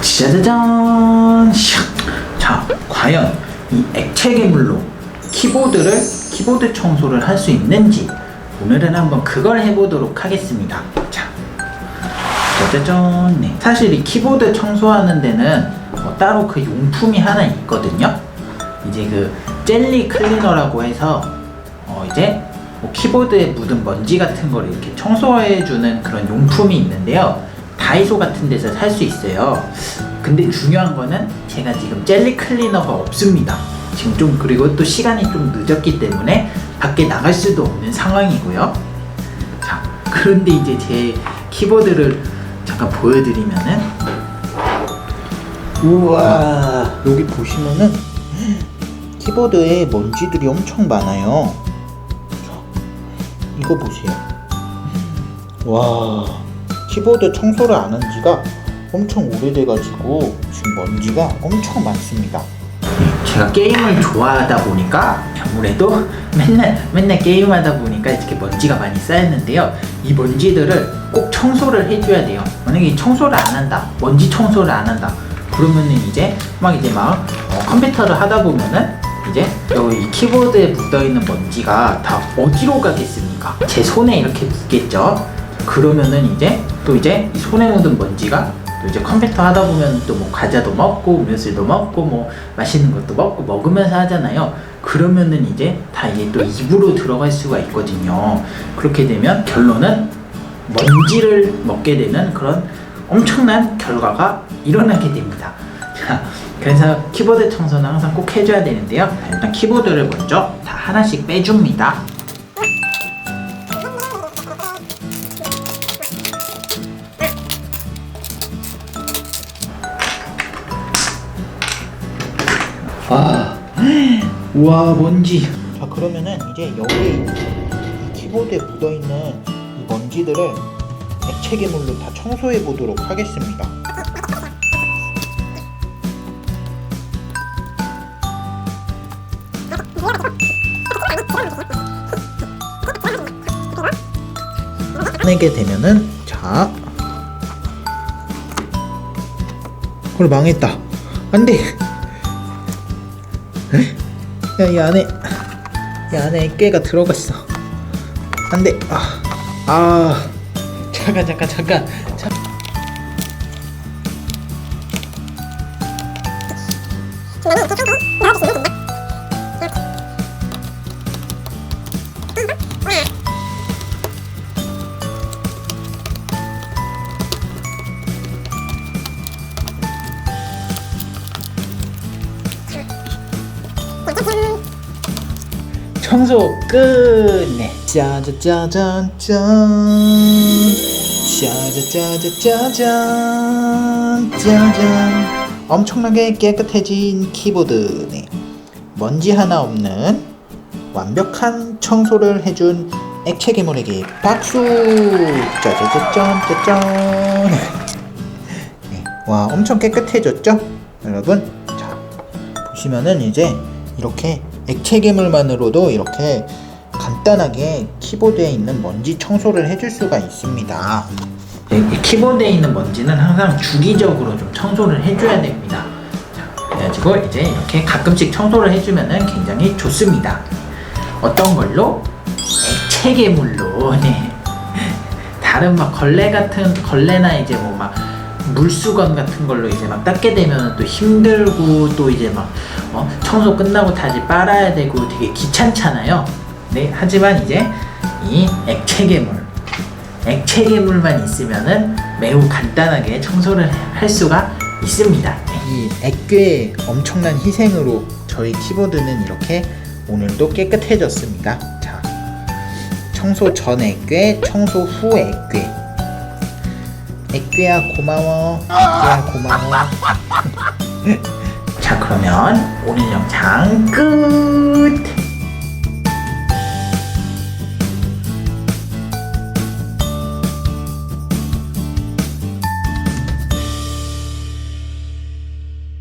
짜자잔! 샥! 자, 과연 이 액체 괴물로 키보드를 키보드 청소를 할 수 있는지 오늘은 한번 그걸 해보도록 하겠습니다. 자, 짜자잔! 네. 사실 이 키보드 청소하는 데는 뭐 따로 그 용품이 하나 있거든요. 이제 그 젤리 클리너라고 해서 어 이제 뭐 키보드에 묻은 먼지 같은 걸 이렇게 청소해주는 그런 용품이 있는데요. 다이소 같은 데서 살 수 있어요. 근데 중요한 거는 제가 지금 젤리 클리너가 없습니다. 지금 좀 그리고 또 시간이 좀 늦었기 때문에 밖에 나갈 수도 없는 상황이고요. 자, 그런데 이제 제 키보드를 잠깐 보여드리면은 우와 여기 보시면은 키보드에 먼지들이 엄청 많아요. 자, 이거 보세요. 와 키보드 청소를 안 한 지가 엄청 오래돼가지고 지금 먼지가 엄청 많습니다. 제가 게임을 좋아하다 보니까 아무래도 맨날 맨날 게임하다 보니까 이렇게 먼지가 많이 쌓였는데요. 이 먼지들을 꼭 청소를 해줘야 돼요. 만약에 청소를 안 한다, 먼지 청소를 안 한다, 그러면은 이제 막 이제 막 어, 컴퓨터를 하다 보면은 이제 여기 키보드에 묻어 있는 먼지가 다 어디로 가겠습니까? 제 손에 이렇게 묻겠죠. 그러면은 이제 또 이제 이 손에 묻은 먼지가 또 이제 컴퓨터 하다 보면 또 뭐 과자도 먹고 음료수도 먹고 뭐 맛있는 것도 먹고 먹으면서 하잖아요. 그러면은 이제 다 이게 또 입으로 들어갈 수가 있거든요. 그렇게 되면 결론은 먼지를 먹게 되는 그런 엄청난 결과가 일어나게 됩니다. 자, 그래서 키보드 청소는 항상 꼭 해줘야 되는데요. 자, 일단 키보드를 먼저 다 하나씩 빼줍니다. 우와 먼지. 자 그러면은 이제 여기 이 키보드에 묻어 있는 이 먼지들을 액체 괴물로 다 청소해 보도록 하겠습니다. 내게 되면은 자, 그걸 망했다. 안돼. 야, 이 안에, 이 안에 깨가 들어갔어. 안 돼. 아, 아. 잠깐, 잠깐, 잠깐. 잠... 청소 끝네 짜자짜잔 짠 짜자짜자짜잔 짜잔. 엄청나게 깨끗해진 키보드 네. 먼지 하나 없는 완벽한 청소를 해준 액체 괴물에게 박수. 짜자짜짠 짜잔. 네, 와 엄청 깨끗해졌죠 여러분? 자 보시면은 이제 이렇게 액체 괴물만으로도 이렇게 간단하게 키보드에 있는 먼지 청소를 해줄 수가 있습니다. 네, 이 키보드에 있는 먼지는 항상 주기적으로 좀 청소를 해줘야 됩니다. 자, 그래가지고 이제 이렇게 가끔씩 청소를 해주면은 굉장히 좋습니다. 어떤 걸로? 액체 괴물로. 네. 다른 막 걸레 같은 걸레나 이제 뭐 막 물수건 같은 걸로 이제 막 닦게 되면 또 힘들고 또 이제 막 어, 청소 끝나고 다시 빨아야 되고 되게 귀찮잖아요. 네, 하지만 이제 이 액체 괴물, 액체 괴물만 있으면은 매우 간단하게 청소를 할 수가 있습니다. 이 액괴의 엄청난 희생으로 저희 키보드는 이렇게 오늘도 깨끗해졌습니다. 자, 청소 전 액괴, 청소 후 액괴. 애꾀야 고마워. 애꾀야 고마워. 자 그러면 오늘 영상 끝.